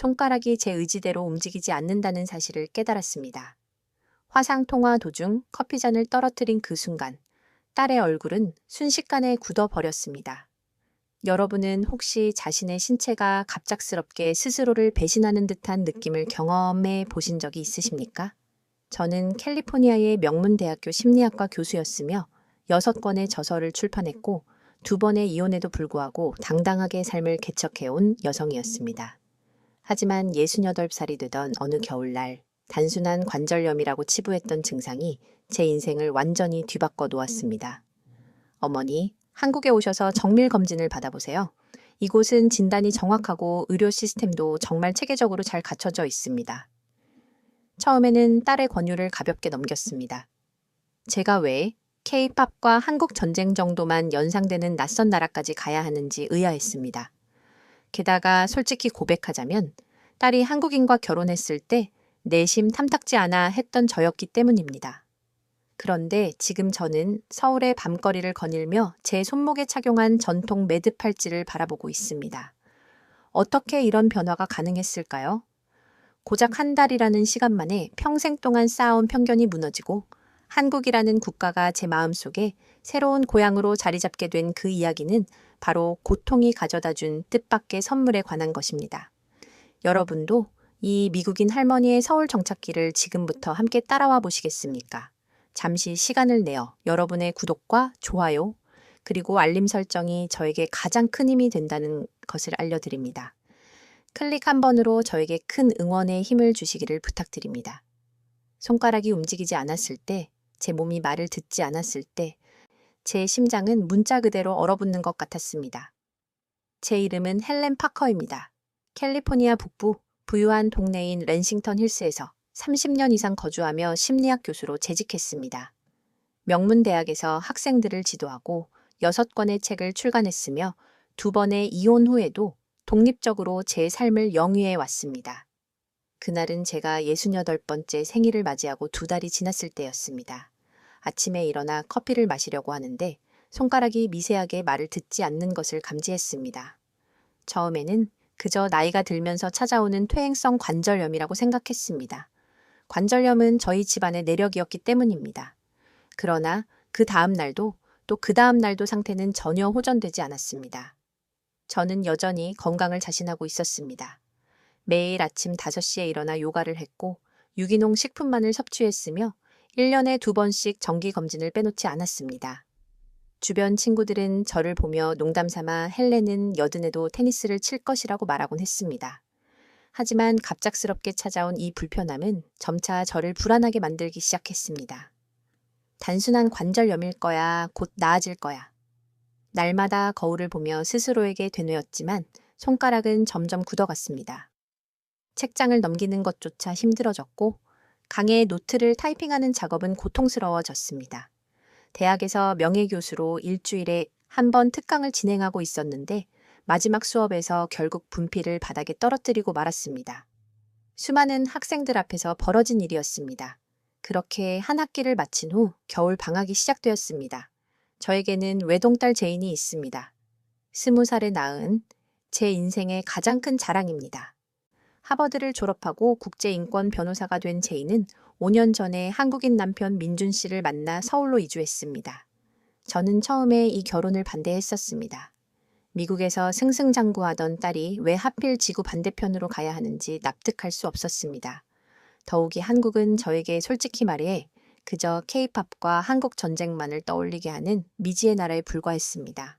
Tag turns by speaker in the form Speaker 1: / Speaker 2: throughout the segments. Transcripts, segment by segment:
Speaker 1: 손가락이 제 의지대로 움직이지 않는다는 사실을 깨달았습니다. 화상 통화 도중 커피잔을 떨어뜨린 그 순간 딸의 얼굴은 순식간에 굳어버렸습니다. 여러분은 혹시 자신의 신체가 갑작스럽게 스스로를 배신하는 듯한 느낌을 경험해 보신 적이 있으십니까? 저는 캘리포니아의 명문대학교 심리학과 교수였으며 여섯 권의 저서를 출판했고 두 번의 이혼에도 불구하고 당당하게 삶을 개척해온 여성이었습니다. 하지만 68살이 되던 어느 겨울날 단순한 관절염이라고 치부했던 증상이 제 인생을 완전히 뒤바꿔 놓았습니다. 어머니, 한국에 오셔서 정밀 검진을 받아보세요. 이곳은 진단이 정확하고 의료 시스템도 정말 체계적으로 잘 갖춰져 있습니다. 처음에는 딸의 권유를 가볍게 넘겼습니다. 제가 왜 K-팝과 한국 전쟁 정도만 연상되는 낯선 나라까지 가야 하는지 의아했습니다. 게다가 솔직히 고백하자면 딸이 한국인과 결혼했을 때 내심 탐탁지 않아 했던 저였기 때문입니다. 그런데 지금 저는 서울의 밤거리를 거닐며 제 손목에 착용한 전통 매듭 팔찌를 바라보고 있습니다. 어떻게 이런 변화가 가능했을까요? 고작 한 달이라는 시간 만에 평생 동안 쌓아온 편견이 무너지고 한국이라는 국가가 제 마음속에 새로운 고향으로 자리 잡게 된 그 이야기는 바로 고통이 가져다 준 뜻밖의 선물에 관한 것입니다. 여러분도 이 미국인 할머니의 서울 정착기를 지금부터 함께 따라와 보시겠습니까? 잠시 시간을 내어 여러분의 구독과 좋아요, 그리고 알림 설정이 저에게 가장 큰 힘이 된다는 것을 알려드립니다. 클릭 한 번으로 저에게 큰 응원의 힘을 주시기를 부탁드립니다. 손가락이 움직이지 않았을 때, 제 몸이 말을 듣지 않았을 때, 제 심장은 문자 그대로 얼어붙는 것 같았습니다. 제 이름은 헬렌 파커입니다. 캘리포니아 북부 부유한 동네인 랜싱턴 힐스에서 30년 이상 거주하며 심리학 교수로 재직했습니다. 명문대학에서 학생들을 지도하고 6권의 책을 출간했으며 두 번의 이혼 후에도 독립적으로 제 삶을 영위해 왔습니다. 그날은 제가 68번째 생일을 맞이하고 두 달이 지났을 때였습니다. 아침에 일어나 커피를 마시려고 하는데 손가락이 미세하게 말을 듣지 않는 것을 감지했습니다. 처음에는 그저 나이가 들면서 찾아오는 퇴행성 관절염이라고 생각했습니다. 관절염은 저희 집안의 내력이었기 때문입니다. 그러나 그 다음 날도 또 그 다음 날도 상태는 전혀 호전되지 않았습니다. 저는 여전히 건강을 자신하고 있었습니다. 매일 아침 5시에 일어나 요가를 했고 유기농 식품만을 섭취했으며 1년에 두 번씩 정기 검진을 빼놓지 않았습니다. 주변 친구들은 저를 보며 농담 삼아 헬렌은 여든에도 테니스를 칠 것이라고 말하곤 했습니다. 하지만 갑작스럽게 찾아온 이 불편함은 점차 저를 불안하게 만들기 시작했습니다. 단순한 관절염일 거야, 곧 나아질 거야. 날마다 거울을 보며 스스로에게 되뇌었지만 손가락은 점점 굳어갔습니다. 책장을 넘기는 것조차 힘들어졌고 강의 노트를 타이핑하는 작업은 고통스러워졌습니다. 대학에서 명예교수로 일주일에 한 번 특강을 진행하고 있었는데 마지막 수업에서 결국 분필을 바닥에 떨어뜨리고 말았습니다. 수많은 학생들 앞에서 벌어진 일이었습니다. 그렇게 한 학기를 마친 후 겨울 방학이 시작되었습니다. 저에게는 외동딸 제인이 있습니다. 스무 살에 낳은 제 인생의 가장 큰 자랑입니다. 하버드를 졸업하고 국제인권 변호사가 된 제인은 5년 전에 한국인 남편 민준 씨를 만나 서울로 이주했습니다. 저는 처음에 이 결혼을 반대했었습니다. 미국에서 승승장구하던 딸이 왜 하필 지구 반대편으로 가야 하는지 납득할 수 없었습니다. 더욱이 한국은 저에게 솔직히 말해 그저 케이팝과 한국 전쟁만을 떠올리게 하는 미지의 나라에 불과했습니다.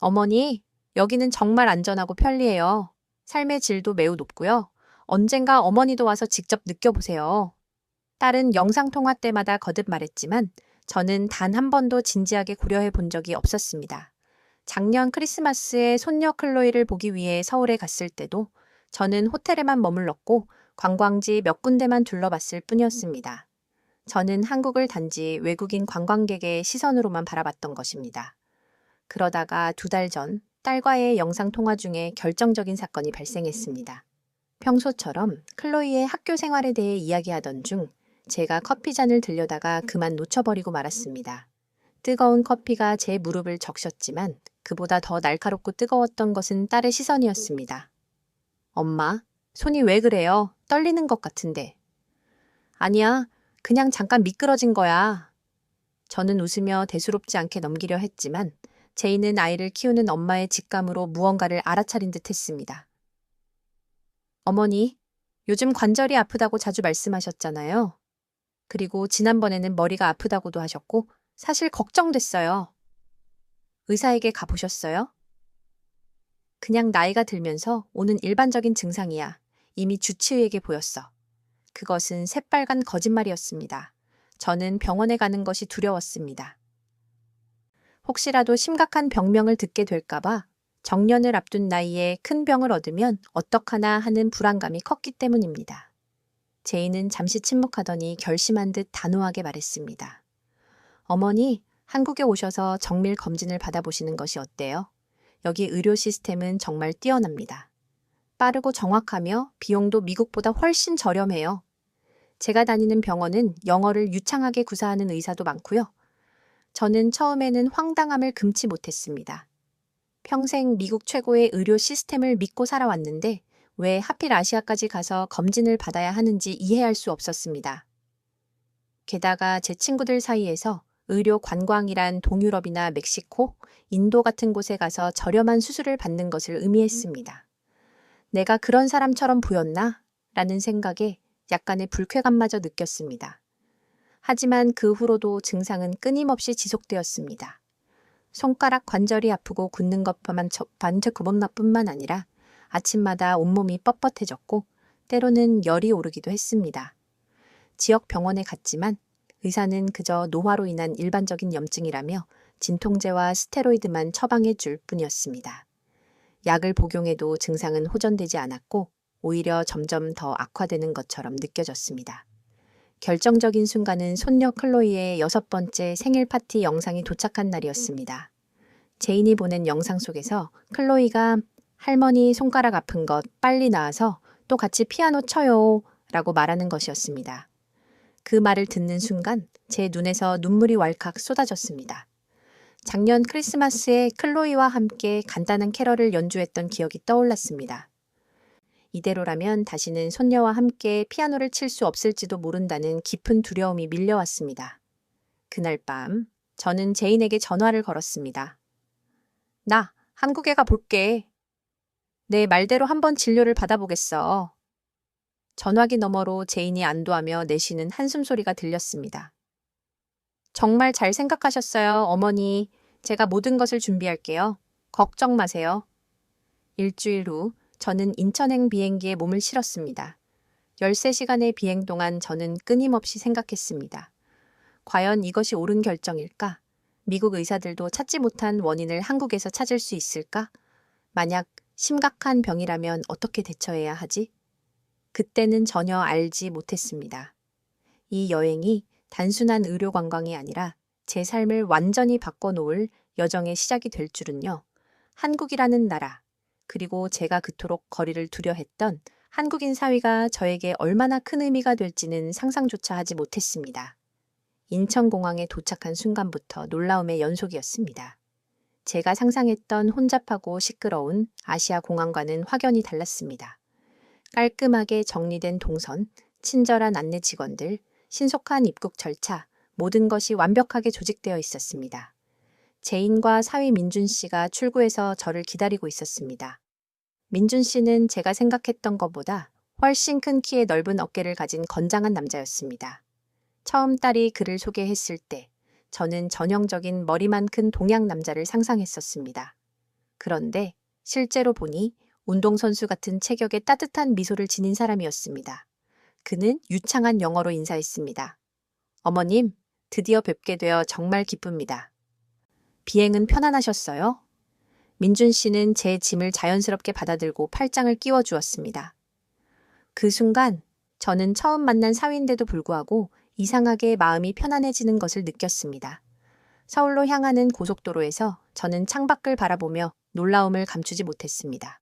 Speaker 1: 어머니, 여기는 정말 안전하고 편리해요. 삶의 질도 매우 높고요. 언젠가 어머니도 와서 직접 느껴보세요. 딸은 영상통화 때마다 거듭 말했지만 저는 단 한 번도 진지하게 고려해 본 적이 없었습니다. 작년 크리스마스에 손녀 클로이를 보기 위해 서울에 갔을 때도 저는 호텔에만 머물렀고 관광지 몇 군데만 둘러봤을 뿐이었습니다. 저는 한국을 단지 외국인 관광객의 시선으로만 바라봤던 것입니다. 그러다가 두 달 전 딸과의 영상통화 중에 결정적인 사건이 발생했습니다. 평소처럼 클로이의 학교 생활에 대해 이야기하던 중 제가 커피잔을 들려다가 그만 놓쳐버리고 말았습니다. 뜨거운 커피가 제 무릎을 적셨지만 그보다 더 날카롭고 뜨거웠던 것은 딸의 시선이었습니다. 엄마, 손이 왜 그래요? 떨리는 것 같은데. 아니야, 그냥 잠깐 미끄러진 거야. 저는 웃으며 대수롭지 않게 넘기려 했지만 제이는 아이를 키우는 엄마의 직감으로 무언가를 알아차린 듯 했습니다. 어머니, 요즘 관절이 아프다고 자주 말씀하셨잖아요. 그리고 지난번에는 머리가 아프다고도 하셨고 사실 걱정됐어요. 의사에게 가보셨어요? 그냥 나이가 들면서 오는 일반적인 증상이야. 이미 주치의에게 보였어. 그것은 새빨간 거짓말이었습니다. 저는 병원에 가는 것이 두려웠습니다. 혹시라도 심각한 병명을 듣게 될까봐 정년을 앞둔 나이에 큰 병을 얻으면 어떡하나 하는 불안감이 컸기 때문입니다. 제이는 잠시 침묵하더니 결심한 듯 단호하게 말했습니다. 어머니, 한국에 오셔서 정밀 검진을 받아보시는 것이 어때요? 여기 의료 시스템은 정말 뛰어납니다. 빠르고 정확하며 비용도 미국보다 훨씬 저렴해요. 제가 다니는 병원은 영어를 유창하게 구사하는 의사도 많고요. 저는 처음에는 황당함을 금치 못했습니다. 평생 미국 최고의 의료 시스템을 믿고 살아왔는데 왜 하필 아시아까지 가서 검진을 받아야 하는지 이해할 수 없었습니다. 게다가 제 친구들 사이에서 의료 관광이란 동유럽이나 멕시코, 인도 같은 곳에 가서 저렴한 수술을 받는 것을 의미했습니다. 내가 그런 사람처럼 보였나? 라는 생각에 약간의 불쾌감마저 느꼈습니다. 하지만 그 후로도 증상은 끊임없이 지속되었습니다. 손가락 관절이 아프고 굳는 것만 반체구멍뿐만 아니라 아침마다 온몸이 뻣뻣해졌고 때로는 열이 오르기도 했습니다. 지역 병원에 갔지만 의사는 그저 노화로 인한 일반적인 염증이라며 진통제와 스테로이드만 처방해 줄 뿐이었습니다. 약을 복용해도 증상은 호전되지 않았고 오히려 점점 더 악화되는 것처럼 느껴졌습니다. 결정적인 순간은 손녀 클로이의 여섯 번째 생일 파티 영상이 도착한 날이었습니다. 제인이 보낸 영상 속에서 클로이가 할머니 손가락 아픈 것 빨리 나와서 또 같이 피아노 쳐요 라고 말하는 것이었습니다. 그 말을 듣는 순간 제 눈에서 눈물이 왈칵 쏟아졌습니다. 작년 크리스마스에 클로이와 함께 간단한 캐럴을 연주했던 기억이 떠올랐습니다. 이대로라면 다시는 손녀와 함께 피아노를 칠 수 없을지도 모른다는 깊은 두려움이 밀려왔습니다. 그날 밤, 저는 제인에게 전화를 걸었습니다. 나, 한국에 가 볼게. 내 말대로 한번 진료를 받아보겠어. 전화기 너머로 제인이 안도하며 내쉬는 한숨 소리가 들렸습니다. 정말 잘 생각하셨어요, 어머니. 제가 모든 것을 준비할게요. 걱정 마세요. 일주일 후 저는 인천행 비행기에 몸을 실었습니다. 13시간의 비행 동안 저는 끊임없이 생각했습니다. 과연 이것이 옳은 결정일까? 미국 의사들도 찾지 못한 원인을 한국에서 찾을 수 있을까? 만약 심각한 병이라면 어떻게 대처해야 하지? 그때는 전혀 알지 못했습니다. 이 여행이 단순한 의료 관광이 아니라 제 삶을 완전히 바꿔놓을 여정의 시작이 될 줄은요. 한국이라는 나라, 그리고 제가 그토록 거리를 두려 했던 한국인 사위가 저에게 얼마나 큰 의미가 될지는 상상조차 하지 못했습니다. 인천공항에 도착한 순간부터 놀라움의 연속이었습니다. 제가 상상했던 혼잡하고 시끄러운 아시아 공항과는 확연히 달랐습니다. 깔끔하게 정리된 동선, 친절한 안내 직원들, 신속한 입국 절차, 모든 것이 완벽하게 조직되어 있었습니다. 제인과 사위 민준 씨가 출구에서 저를 기다리고 있었습니다. 민준 씨는 제가 생각했던 것보다 훨씬 큰 키에 넓은 어깨를 가진 건장한 남자였습니다. 처음 딸이 그를 소개했을 때 저는 전형적인 머리만 큰 동양 남자를 상상했었습니다. 그런데 실제로 보니 운동선수 같은 체격에 따뜻한 미소를 지닌 사람이었습니다. 그는 유창한 영어로 인사했습니다. 어머님, 드디어 뵙게 되어 정말 기쁩니다. 비행은 편안하셨어요? 민준 씨는 제 짐을 자연스럽게 받아들고 팔짱을 끼워 주었습니다. 그 순간 저는 처음 만난 사위인데도 불구하고 이상하게 마음이 편안해지는 것을 느꼈습니다. 서울로 향하는 고속도로에서 저는 창밖을 바라보며 놀라움을 감추지 못했습니다.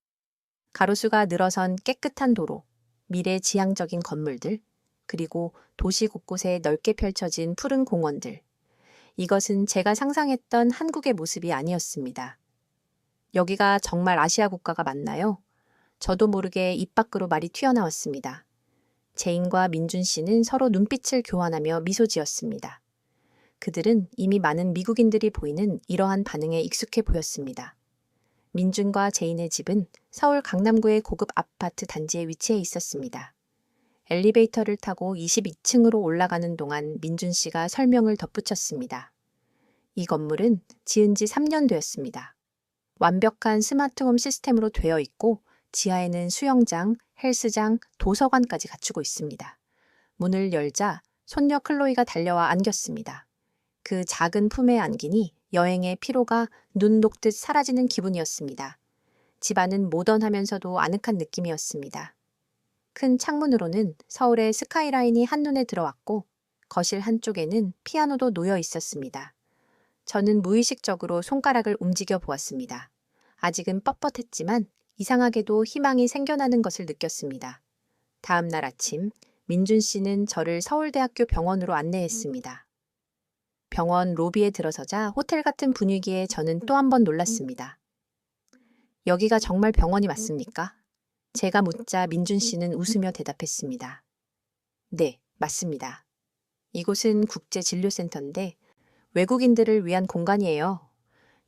Speaker 1: 가로수가 늘어선 깨끗한 도로, 미래 지향적인 건물들, 그리고 도시 곳곳에 넓게 펼쳐진 푸른 공원들. 이것은 제가 상상했던 한국의 모습이 아니었습니다. 여기가 정말 아시아 국가가 맞나요? 저도 모르게 입 밖으로 말이 튀어나왔습니다. 제인과 민준 씨는 서로 눈빛을 교환하며 미소 지었습니다. 그들은 이미 많은 미국인들이 보이는 이러한 반응에 익숙해 보였습니다. 민준과 제인의 집은 서울 강남구의 고급 아파트 단지에 위치해 있었습니다. 엘리베이터를 타고 22층으로 올라가는 동안 민준 씨가 설명을 덧붙였습니다. 이 건물은 지은 지 3년 되었습니다. 완벽한 스마트홈 시스템으로 되어 있고 지하에는 수영장, 헬스장, 도서관까지 갖추고 있습니다. 문을 열자 손녀 클로이가 달려와 안겼습니다. 그 작은 품에 안기니 여행의 피로가 눈 녹듯 사라지는 기분이었습니다. 집안은 모던하면서도 아늑한 느낌이었습니다. 큰 창문으로는 서울의 스카이라인이 한눈에 들어왔고 거실 한쪽에는 피아노도 놓여 있었습니다. 저는 무의식적으로 손가락을 움직여 보았습니다. 아직은 뻣뻣했지만 이상하게도 희망이 생겨나는 것을 느꼈습니다. 다음 날 아침, 민준 씨는 저를 서울대학교 병원으로 안내했습니다. 병원 로비에 들어서자 호텔 같은 분위기에 저는 또 한 번 놀랐습니다. 여기가 정말 병원이 맞습니까? 제가 묻자 민준 씨는 웃으며 대답했습니다. 네, 맞습니다. 이곳은 국제진료센터인데 외국인들을 위한 공간이에요.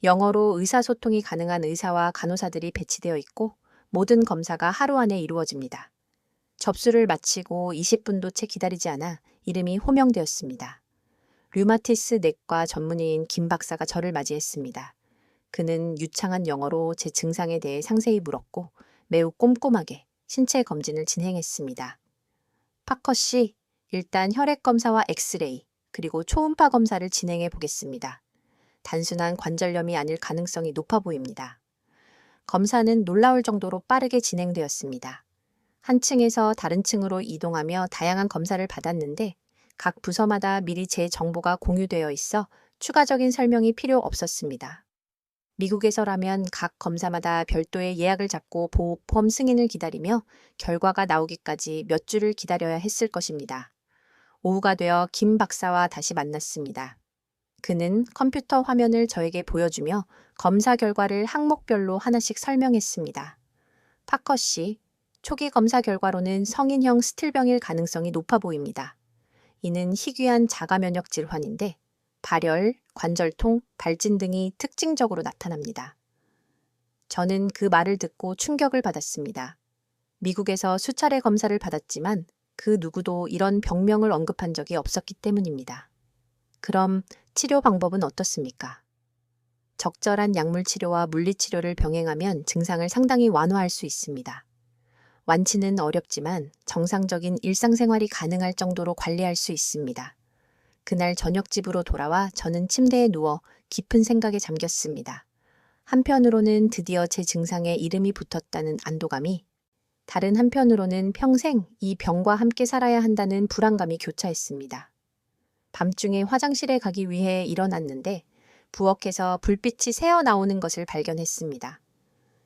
Speaker 1: 영어로 의사소통이 가능한 의사와 간호사들이 배치되어 있고 모든 검사가 하루 안에 이루어집니다. 접수를 마치고 20분도 채 기다리지 않아 이름이 호명되었습니다. 류마티스 내과 전문의인 김 박사가 저를 맞이했습니다. 그는 유창한 영어로 제 증상에 대해 상세히 물었고 매우 꼼꼼하게 신체 검진을 진행했습니다. 파커 씨, 일단 혈액 검사와 엑스레이, 그리고 초음파 검사를 진행해 보겠습니다. 단순한 관절염이 아닐 가능성이 높아 보입니다. 검사는 놀라울 정도로 빠르게 진행되었습니다. 한 층에서 다른 층으로 이동하며 다양한 검사를 받았는데 각 부서마다 미리 제 정보가 공유되어 있어 추가적인 설명이 필요 없었습니다. 미국에서라면 각 검사마다 별도의 예약을 잡고 보호펌 승인을 기다리며 결과가 나오기까지 몇 주를 기다려야 했을 것입니다. 오후가 되어 김 박사와 다시 만났습니다. 그는 컴퓨터 화면을 저에게 보여주며 검사 결과를 항목별로 하나씩 설명했습니다. 파커 씨, 초기 검사 결과로는 성인형 스틸병일 가능성이 높아 보입니다. 이는 희귀한 자가 면역 질환인데 발열, 관절통, 발진 등이 특징적으로 나타납니다. 저는 그 말을 듣고 충격을 받았습니다. 미국에서 수차례 검사를 받았지만 그 누구도 이런 병명을 언급한 적이 없었기 때문입니다. 그럼 치료 방법은 어떻습니까? 적절한 약물 치료와 물리 치료를 병행하면 증상을 상당히 완화할 수 있습니다. 완치는 어렵지만 정상적인 일상생활이 가능할 정도로 관리할 수 있습니다. 그날 저녁 집으로 돌아와 저는 침대에 누워 깊은 생각에 잠겼습니다. 한편으로는 드디어 제 증상에 이름이 붙었다는 안도감이, 다른 한편으로는 평생 이 병과 함께 살아야 한다는 불안감이 교차했습니다. 밤중에 화장실에 가기 위해 일어났는데 부엌에서 불빛이 새어 나오는 것을 발견했습니다.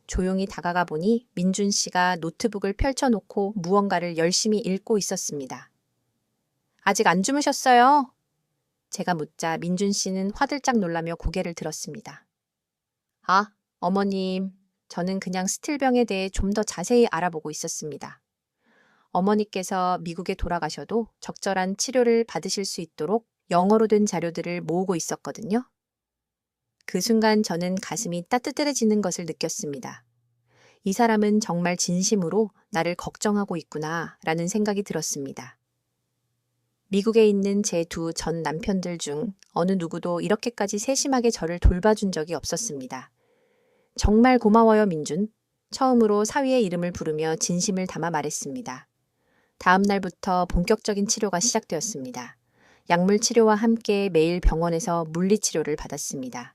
Speaker 1: 조용히 다가가 보니 민준 씨가 노트북을 펼쳐놓고 무언가를 열심히 읽고 있었습니다. 아직 안 주무셨어요? 제가 묻자 민준 씨는 화들짝 놀라며 고개를 들었습니다. 아, 어머님, 저는 그냥 스틸병에 대해 좀 더 자세히 알아보고 있었습니다. 어머니께서 미국에 돌아가셔도 적절한 치료를 받으실 수 있도록 영어로 된 자료들을 모으고 있었거든요. 그 순간 저는 가슴이 따뜻해지는 것을 느꼈습니다. 이 사람은 정말 진심으로 나를 걱정하고 있구나 라는 생각이 들었습니다. 미국에 있는 제 두 전 남편들 중 어느 누구도 이렇게까지 세심하게 저를 돌봐준 적이 없었습니다. 정말 고마워요, 민준. 처음으로 사위의 이름을 부르며 진심을 담아 말했습니다. 다음 날부터 본격적인 치료가 시작되었습니다. 약물 치료와 함께 매일 병원에서 물리 치료를 받았습니다.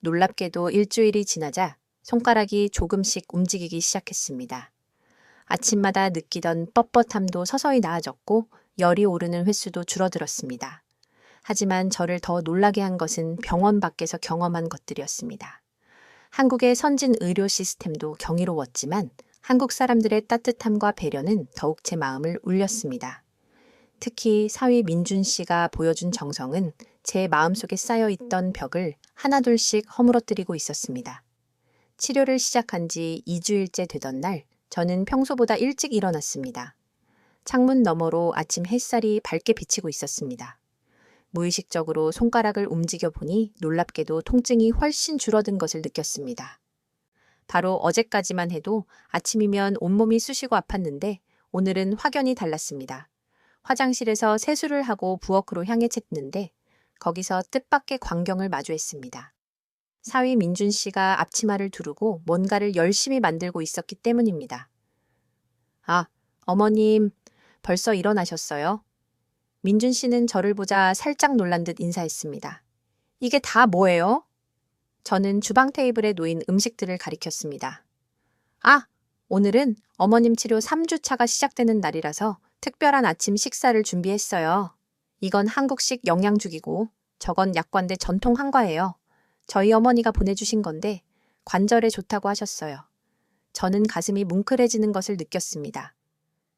Speaker 1: 놀랍게도 일주일이 지나자 손가락이 조금씩 움직이기 시작했습니다. 아침마다 느끼던 뻣뻣함도 서서히 나아졌고 열이 오르는 횟수도 줄어들었습니다. 하지만 저를 더 놀라게 한 것은 병원 밖에서 경험한 것들이었습니다. 한국의 선진 의료 시스템도 경이로웠지만 한국 사람들의 따뜻함과 배려는 더욱 제 마음을 울렸습니다. 특히 사위 민준 씨가 보여준 정성은 제 마음속에 쌓여 있던 벽을 하나둘씩 허물어뜨리고 있었습니다. 치료를 시작한 지 2주일째 되던 날 저는 평소보다 일찍 일어났습니다. 창문 너머로 아침 햇살이 밝게 비치고 있었습니다. 무의식적으로 손가락을 움직여 보니 놀랍게도 통증이 훨씬 줄어든 것을 느꼈습니다. 바로 어제까지만 해도 아침이면 온몸이 쑤시고 아팠는데 오늘은 확연히 달랐습니다. 화장실에서 세수를 하고 부엌으로 향해 챘는데 거기서 뜻밖의 광경을 마주했습니다. 사위 민준 씨가 앞치마를 두르고 뭔가를 열심히 만들고 있었기 때문입니다. 아, 어머님, 벌써 일어나셨어요? 민준 씨는 저를 보자 살짝 놀란 듯 인사했습니다. 이게 다 뭐예요? 저는 주방 테이블에 놓인 음식들을 가리켰습니다. 아, 오늘은 어머님 치료 3주차가 시작되는 날이라서 특별한 아침 식사를 준비했어요. 이건 한국식 영양죽이고 저건 약관대 전통 한과예요. 저희 어머니가 보내주신 건데 관절에 좋다고 하셨어요. 저는 가슴이 뭉클해지는 것을 느꼈습니다.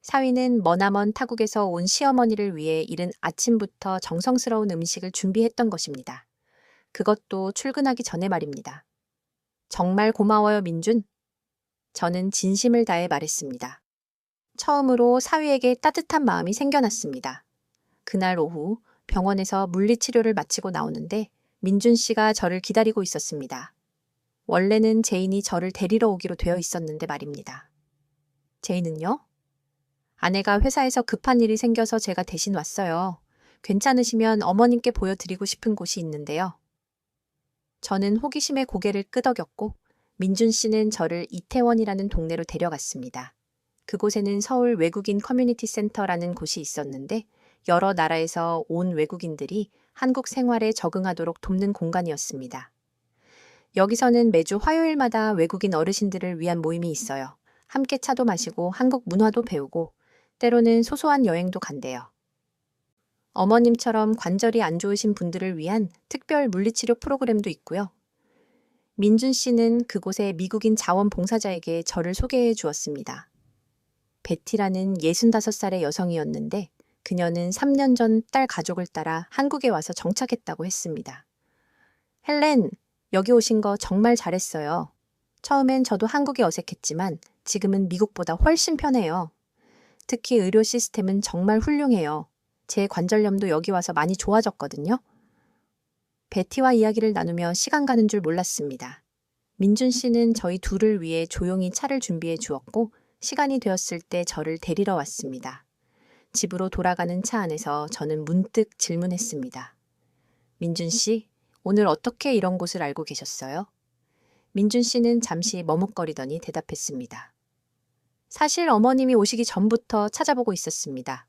Speaker 1: 사위는 머나먼 타국에서 온 시어머니를 위해 이른 아침부터 정성스러운 음식을 준비했던 것입니다. 그것도 출근하기 전에 말입니다. 정말 고마워요, 민준. 저는 진심을 다해 말했습니다. 처음으로 사위에게 따뜻한 마음이 생겨났습니다. 그날 오후 병원에서 물리치료를 마치고 나오는데 민준 씨가 저를 기다리고 있었습니다. 원래는 제인이 저를 데리러 오기로 되어 있었는데 말입니다. 제인은요? 아내가 회사에서 급한 일이 생겨서 제가 대신 왔어요. 괜찮으시면 어머님께 보여드리고 싶은 곳이 있는데요. 저는 호기심에 고개를 끄덕였고 민준 씨는 저를 이태원이라는 동네로 데려갔습니다. 그곳에는 서울 외국인 커뮤니티 센터라는 곳이 있었는데 여러 나라에서 온 외국인들이 한국 생활에 적응하도록 돕는 공간이었습니다. 여기서는 매주 화요일마다 외국인 어르신들을 위한 모임이 있어요. 함께 차도 마시고 한국 문화도 배우고 때로는 소소한 여행도 간대요. 어머님처럼 관절이 안 좋으신 분들을 위한 특별 물리치료 프로그램도 있고요. 민준 씨는 그곳의 미국인 자원봉사자에게 저를 소개해 주었습니다. 베티라는 65살의 여성이었는데 그녀는 3년 전 딸 가족을 따라 한국에 와서 정착했다고 했습니다. 헬렌, 여기 오신 거 정말 잘했어요. 처음엔 저도 한국이 어색했지만 지금은 미국보다 훨씬 편해요. 특히 의료 시스템은 정말 훌륭해요. 제 관절염도 여기 와서 많이 좋아졌거든요. 베티와 이야기를 나누며 시간 가는 줄 몰랐습니다. 민준 씨는 저희 둘을 위해 조용히 차를 준비해 주었고 시간이 되었을 때 저를 데리러 왔습니다. 집으로 돌아가는 차 안에서 저는 문득 질문했습니다. 민준 씨, 오늘 어떻게 이런 곳을 알고 계셨어요? 민준 씨는 잠시 머뭇거리더니 대답했습니다. 사실 어머님이 오시기 전부터 찾아보고 있었습니다.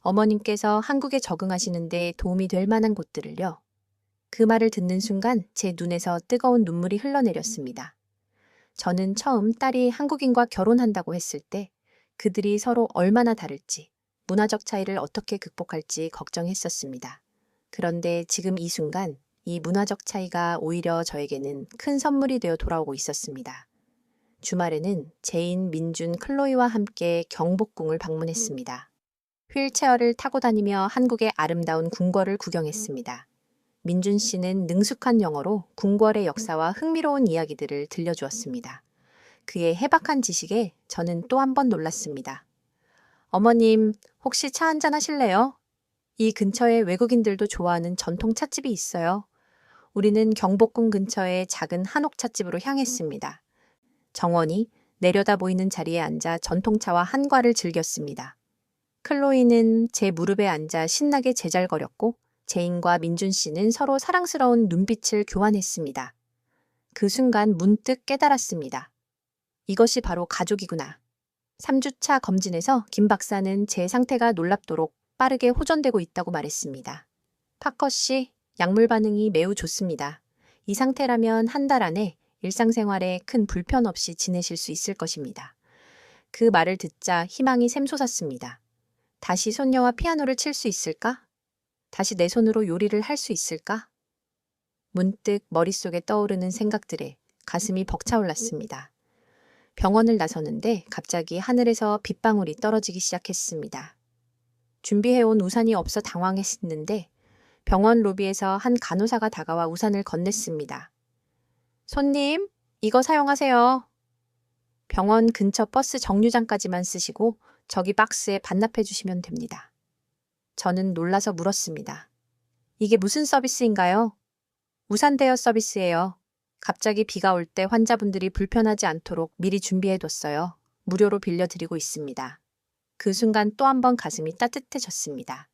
Speaker 1: 어머님께서 한국에 적응하시는데 도움이 될 만한 곳들을요. 그 말을 듣는 순간 제 눈에서 뜨거운 눈물이 흘러내렸습니다. 저는 처음 딸이 한국인과 결혼한다고 했을 때 그들이 서로 얼마나 다를지, 문화적 차이를 어떻게 극복할지 걱정했었습니다. 그런데 지금 이 순간 이 문화적 차이가 오히려 저에게는 큰 선물이 되어 돌아오고 있었습니다. 주말에는 제인, 민준, 클로이와 함께 경복궁을 방문했습니다. 휠체어를 타고 다니며 한국의 아름다운 궁궐을 구경했습니다. 민준 씨는 능숙한 영어로 궁궐의 역사와 흥미로운 이야기들을 들려주었습니다. 그의 해박한 지식에 저는 또 한 번 놀랐습니다. 어머님, 혹시 차 한잔 하실래요? 이 근처에 외국인들도 좋아하는 전통 찻집이 있어요. 우리는 경복궁 근처의 작은 한옥 찻집으로 향했습니다. 정원이 내려다 보이는 자리에 앉아 전통차와 한과를 즐겼습니다. 클로이는 제 무릎에 앉아 신나게 제잘거렸고 제인과 민준 씨는 서로 사랑스러운 눈빛을 교환했습니다. 그 순간 문득 깨달았습니다. 이것이 바로 가족이구나. 3주차 검진에서 김 박사는 제 상태가 놀랍도록 빠르게 호전되고 있다고 말했습니다. 파커 씨, 약물 반응이 매우 좋습니다. 이 상태라면 한 달 안에 일상생활에 큰 불편 없이 지내실 수 있을 것입니다. 그 말을 듣자 희망이 샘솟았습니다. 다시 손녀와 피아노를 칠 수 있을까? 다시 내 손으로 요리를 할 수 있을까? 문득 머릿속에 떠오르는 생각들에 가슴이 벅차올랐습니다. 병원을 나서는데 갑자기 하늘에서 빗방울이 떨어지기 시작했습니다. 준비해온 우산이 없어 당황했는데 병원 로비에서 한 간호사가 다가와 우산을 건넸습니다. 손님, 이거 사용하세요. 병원 근처 버스 정류장까지만 쓰시고 저기 박스에 반납해 주시면 됩니다. 저는 놀라서 물었습니다. 이게 무슨 서비스인가요? 우산 대여 서비스예요. 갑자기 비가 올 때 환자분들이 불편하지 않도록 미리 준비해 뒀어요. 무료로 빌려드리고 있습니다. 그 순간 또 한 번 가슴이 따뜻해졌습니다.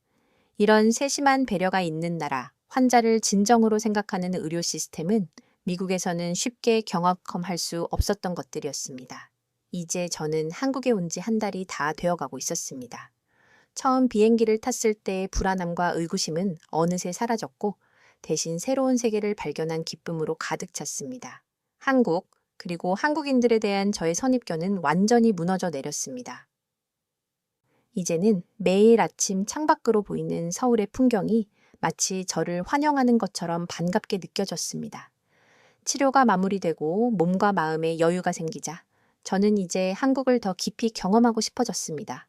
Speaker 1: 이런 세심한 배려가 있는 나라, 환자를 진정으로 생각하는 의료 시스템은 미국에서는 쉽게 경험할 수 없었던 것들이었습니다. 이제 저는 한국에 온 지 한 달이 다 되어가고 있었습니다. 처음 비행기를 탔을 때의 불안함과 의구심은 어느새 사라졌고 대신 새로운 세계를 발견한 기쁨으로 가득 찼습니다. 한국, 그리고 한국인들에 대한 저의 선입견은 완전히 무너져 내렸습니다. 이제는 매일 아침 창밖으로 보이는 서울의 풍경이 마치 저를 환영하는 것처럼 반갑게 느껴졌습니다. 치료가 마무리되고 몸과 마음에 여유가 생기자 저는 이제 한국을 더 깊이 경험하고 싶어졌습니다.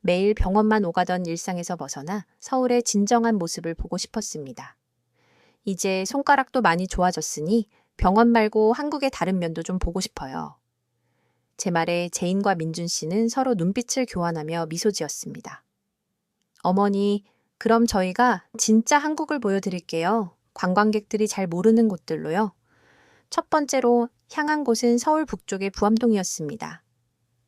Speaker 1: 매일 병원만 오가던 일상에서 벗어나 서울의 진정한 모습을 보고 싶었습니다. 이제 손가락도 많이 좋아졌으니 병원 말고 한국의 다른 면도 좀 보고 싶어요. 제 말에 제인과 민준 씨는 서로 눈빛을 교환하며 미소 지었습니다. 어머니, 그럼 저희가 진짜 한국을 보여드릴게요. 관광객들이 잘 모르는 곳들로요. 첫 번째로 향한 곳은 서울 북쪽의 부암동이었습니다.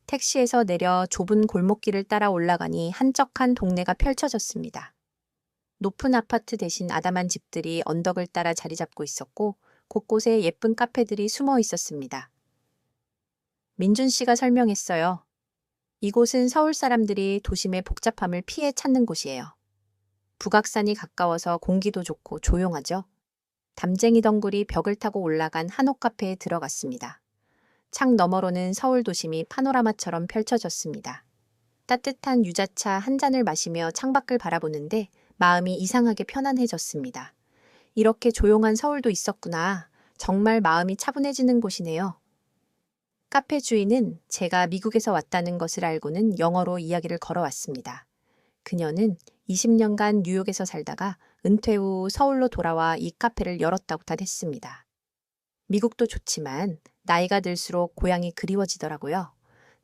Speaker 1: 택시에서 내려 좁은 골목길을 따라 올라가니 한적한 동네가 펼쳐졌습니다. 높은 아파트 대신 아담한 집들이 언덕을 따라 자리 잡고 있었고 곳곳에 예쁜 카페들이 숨어 있었습니다. 민준 씨가 설명했어요. 이곳은 서울 사람들이 도심의 복잡함을 피해 찾는 곳이에요. 북악산이 가까워서 공기도 좋고 조용하죠. 담쟁이 덩굴이 벽을 타고 올라간 한옥 카페에 들어갔습니다. 창 너머로는 서울 도심이 파노라마처럼 펼쳐졌습니다. 따뜻한 유자차 한 잔을 마시며 창밖을 바라보는데 마음이 이상하게 편안해졌습니다. 이렇게 조용한 서울도 있었구나. 정말 마음이 차분해지는 곳이네요. 카페 주인은 제가 미국에서 왔다는 것을 알고는 영어로 이야기를 걸어왔습니다. 그녀는 20년간 뉴욕에서 살다가 은퇴 후 서울로 돌아와 이 카페를 열었다고 다 했습니다. 미국도 좋지만 나이가 들수록 고향이 그리워지더라고요.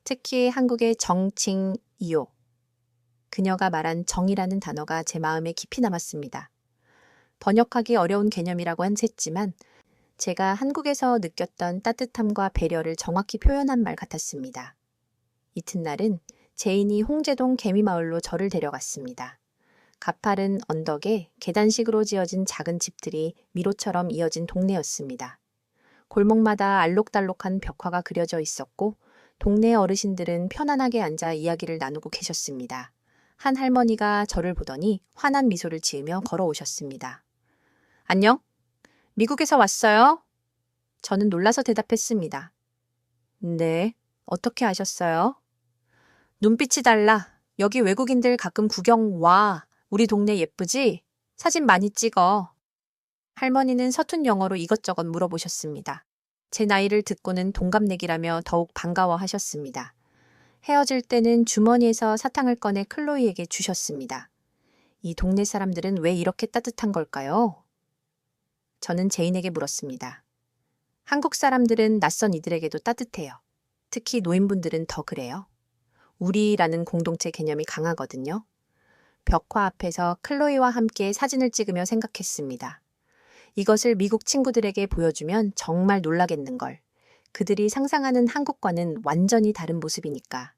Speaker 1: 특히 한국의 정칭 이호. 그녀가 말한 정이라는 단어가 제 마음에 깊이 남았습니다. 번역하기 어려운 개념이라고 한셌지만 제가 한국에서 느꼈던 따뜻함과 배려를 정확히 표현한 말 같았습니다. 이튿날은 제인이 홍제동 개미마을로 저를 데려갔습니다. 가파른 언덕에 계단식으로 지어진 작은 집들이 미로처럼 이어진 동네였습니다. 골목마다 알록달록한 벽화가 그려져 있었고 동네 어르신들은 편안하게 앉아 이야기를 나누고 계셨습니다. 한 할머니가 저를 보더니 환한 미소를 지으며 걸어오셨습니다. 안녕? 미국에서 왔어요? 저는 놀라서 대답했습니다. 네, 어떻게 아셨어요? 눈빛이 달라. 여기 외국인들 가끔 구경 와. 우리 동네 예쁘지? 사진 많이 찍어. 할머니는 서툰 영어로 이것저것 물어보셨습니다. 제 나이를 듣고는 동갑내기라며 더욱 반가워하셨습니다. 헤어질 때는 주머니에서 사탕을 꺼내 클로이에게 주셨습니다. 이 동네 사람들은 왜 이렇게 따뜻한 걸까요? 저는 제인에게 물었습니다. 한국 사람들은 낯선 이들에게도 따뜻해요. 특히 노인분들은 더 그래요. 우리라는 공동체 개념이 강하거든요. 벽화 앞에서 클로이와 함께 사진을 찍으며 생각했습니다. 이것을 미국 친구들에게 보여주면 정말 놀라겠는걸. 그들이 상상하는 한국과는 완전히 다른 모습이니까.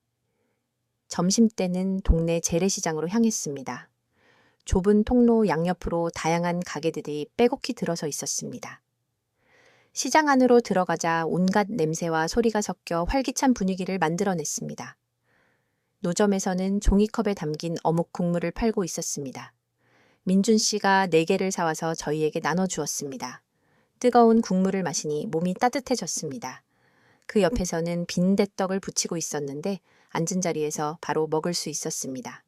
Speaker 1: 점심때는 동네 재래시장으로 향했습니다. 좁은 통로 양옆으로 다양한 가게들이 빼곡히 들어서 있었습니다. 시장 안으로 들어가자 온갖 냄새와 소리가 섞여 활기찬 분위기를 만들어냈습니다. 노점에서는 종이컵에 담긴 어묵 국물을 팔고 있었습니다. 민준 씨가 네 개를 사와서 저희에게 나눠주었습니다. 뜨거운 국물을 마시니 몸이 따뜻해졌습니다. 그 옆에서는 빈 대떡을 붙이고 있었는데 앉은 자리에서 바로 먹을 수 있었습니다.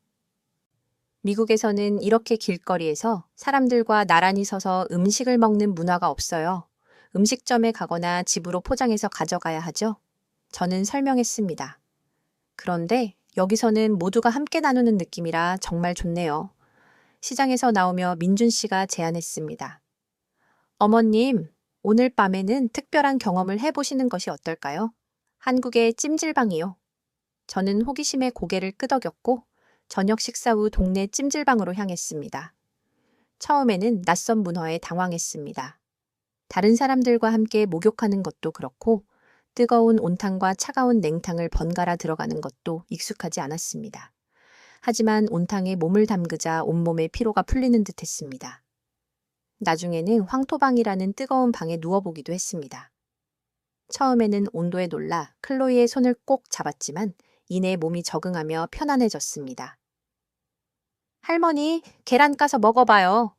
Speaker 1: 미국에서는 이렇게 길거리에서 사람들과 나란히 서서 음식을 먹는 문화가 없어요. 음식점에 가거나 집으로 포장해서 가져가야 하죠. 저는 설명했습니다. 그런데 여기서는 모두가 함께 나누는 느낌이라 정말 좋네요. 시장에서 나오며 민준 씨가 제안했습니다. 어머님, 오늘 밤에는 특별한 경험을 해보시는 것이 어떨까요? 한국의 찜질방이요. 저는 호기심에 고개를 끄덕였고 저녁 식사 후 동네 찜질방으로 향했습니다. 처음에는 낯선 문화에 당황했습니다. 다른 사람들과 함께 목욕하는 것도 그렇고 뜨거운 온탕과 차가운 냉탕을 번갈아 들어가는 것도 익숙하지 않았습니다. 하지만 온탕에 몸을 담그자 온몸의 피로가 풀리는 듯 했습니다. 나중에는 황토방이라는 뜨거운 방에 누워보기도 했습니다. 처음에는 온도에 놀라 클로이의 손을 꼭 잡았지만 이내 몸이 적응하며 편안해졌습니다. 할머니, 계란 까서 먹어봐요.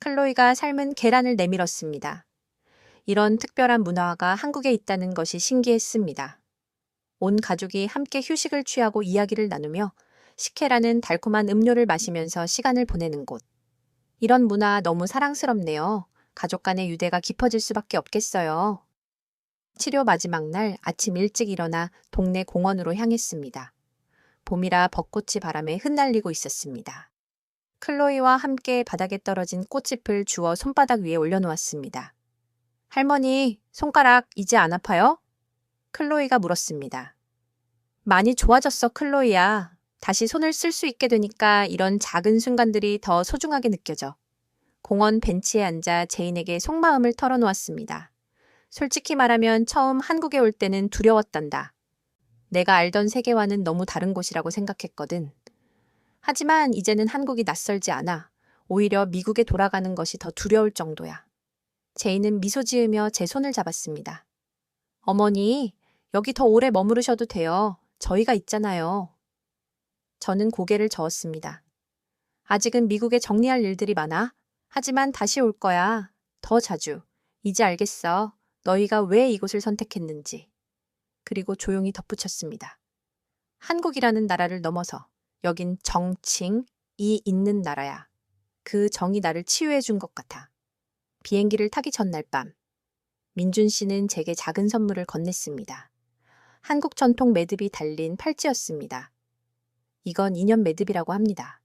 Speaker 1: 클로이가 삶은 계란을 내밀었습니다. 이런 특별한 문화가 한국에 있다는 것이 신기했습니다. 온 가족이 함께 휴식을 취하고 이야기를 나누며 식혜라는 달콤한 음료를 마시면서 시간을 보내는 곳. 이런 문화 너무 사랑스럽네요. 가족 간의 유대가 깊어질 수밖에 없겠어요. 치료 마지막 날 아침 일찍 일어나 동네 공원으로 향했습니다. 봄이라 벚꽃이 바람에 흩날리고 있었습니다. 클로이와 함께 바닥에 떨어진 꽃잎을 주워 손바닥 위에 올려놓았습니다. 할머니, 손가락 이제 안 아파요? 클로이가 물었습니다. 많이 좋아졌어, 클로이야. 다시 손을 쓸 수 있게 되니까 이런 작은 순간들이 더 소중하게 느껴져. 공원 벤치에 앉아 제인에게 속마음을 털어놓았습니다. 솔직히 말하면 처음 한국에 올 때는 두려웠단다. 내가 알던 세계와는 너무 다른 곳이라고 생각했거든. 하지만 이제는 한국이 낯설지 않아. 오히려 미국에 돌아가는 것이 더 두려울 정도야. 제인은 미소 지으며 제 손을 잡았습니다. 어머니, 여기 더 오래 머무르셔도 돼요. 저희가 있잖아요. 저는 고개를 저었습니다. 아직은 미국에 정리할 일들이 많아. 하지만 다시 올 거야. 더 자주. 이제 알겠어. 너희가 왜 이곳을 선택했는지. 그리고 조용히 덧붙였습니다. 한국이라는 나라를 넘어서 여긴 정칭이 있는 나라야. 그 정이 나를 치유해 준 것 같아. 비행기를 타기 전날 밤, 민준 씨는 제게 작은 선물을 건넸습니다. 한국 전통 매듭이 달린 팔찌였습니다. 이건 인연 매듭이라고 합니다.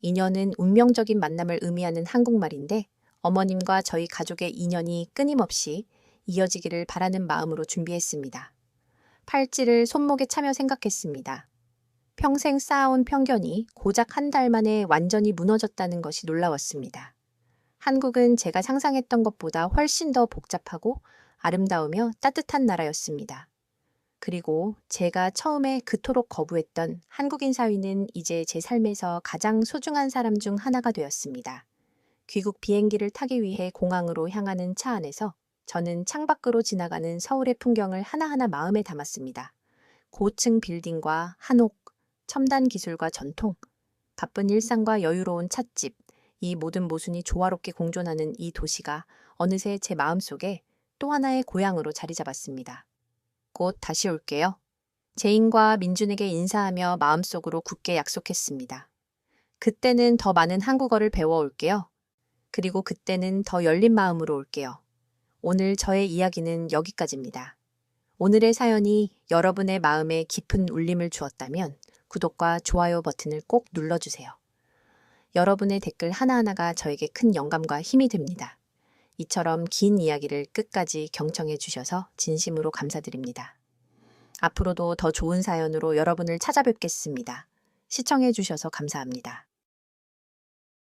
Speaker 1: 인연은 운명적인 만남을 의미하는 한국말인데 어머님과 저희 가족의 인연이 끊임없이 이어지기를 바라는 마음으로 준비했습니다. 팔찌를 손목에 차며 생각했습니다. 평생 쌓아온 편견이 고작 한 달 만에 완전히 무너졌다는 것이 놀라웠습니다. 한국은 제가 상상했던 것보다 훨씬 더 복잡하고 아름다우며 따뜻한 나라였습니다. 그리고 제가 처음에 그토록 거부했던 한국인 사위는 이제 제 삶에서 가장 소중한 사람 중 하나가 되었습니다. 귀국 비행기를 타기 위해 공항으로 향하는 차 안에서 저는 창밖으로 지나가는 서울의 풍경을 하나하나 마음에 담았습니다. 고층 빌딩과 한옥, 첨단 기술과 전통, 바쁜 일상과 여유로운 찻집, 이 모든 모순이 조화롭게 공존하는 이 도시가 어느새 제 마음속에 또 하나의 고향으로 자리 잡았습니다. 곧 다시 올게요. 제인과 민준에게 인사하며 마음속으로 굳게 약속했습니다. 그때는 더 많은 한국어를 배워올게요. 그리고 그때는 더 열린 마음으로 올게요. 오늘 저의 이야기는 여기까지입니다. 오늘의 사연이 여러분의 마음에 깊은 울림을 주었다면 구독과 좋아요 버튼을 꼭 눌러주세요. 여러분의 댓글 하나하나가 저에게 큰 영감과 힘이 됩니다. 이처럼 긴 이야기를 끝까지 경청해 주셔서 진심으로 감사드립니다. 앞으로도 더 좋은 사연으로 여러분을 찾아뵙겠습니다. 시청해 주셔서 감사합니다.